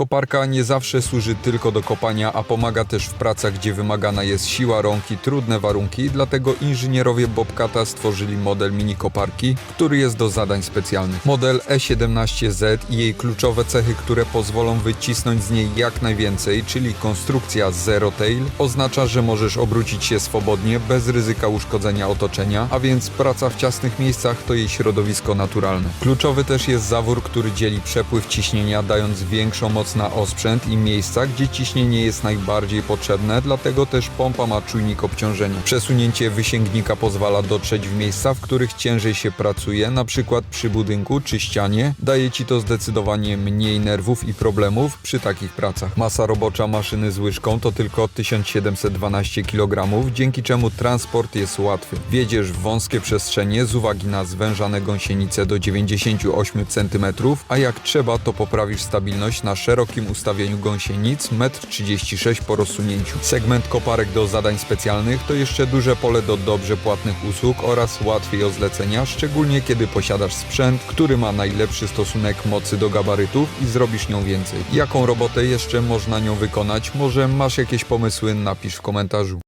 Koparka nie zawsze służy tylko do kopania, a pomaga też w pracach, gdzie wymagana jest siła rąk i trudne warunki, dlatego inżynierowie Bobcata stworzyli model mini koparki, który jest do zadań specjalnych. Model E17Z i jej kluczowe cechy, które pozwolą wycisnąć z niej jak najwięcej, czyli konstrukcja Zero Tail, oznacza, że możesz obrócić się swobodnie, bez ryzyka uszkodzenia otoczenia, a więc praca w ciasnych miejscach to jej środowisko naturalne. Kluczowy też jest zawór, który dzieli przepływ ciśnienia, dając większą moc na osprzęt i miejsca, gdzie ciśnienie jest najbardziej potrzebne, dlatego też pompa ma czujnik obciążenia. Przesunięcie wysięgnika pozwala dotrzeć w miejsca, w których ciężej się pracuje, przykład przy budynku czy ścianie. Daje ci to zdecydowanie mniej nerwów i problemów przy takich pracach. Masa robocza maszyny z łyżką to tylko 1712 kg, dzięki czemu transport jest łatwy. Wiedziesz w wąskie przestrzenie z uwagi na zwężane gąsienice do 98 cm, a jak trzeba to poprawisz stabilność na szerokim ustawieniu gąsienic 1,36 m po rozsunięciu. Segment koparek do zadań specjalnych to jeszcze duże pole do dobrze płatnych usług oraz łatwiej o zlecenia, szczególnie kiedy posiadasz sprzęt, który ma najlepszy stosunek mocy do gabarytów i zrobisz nią więcej. Jaką robotę jeszcze można nią wykonać? Może masz jakieś pomysły? Napisz w komentarzu.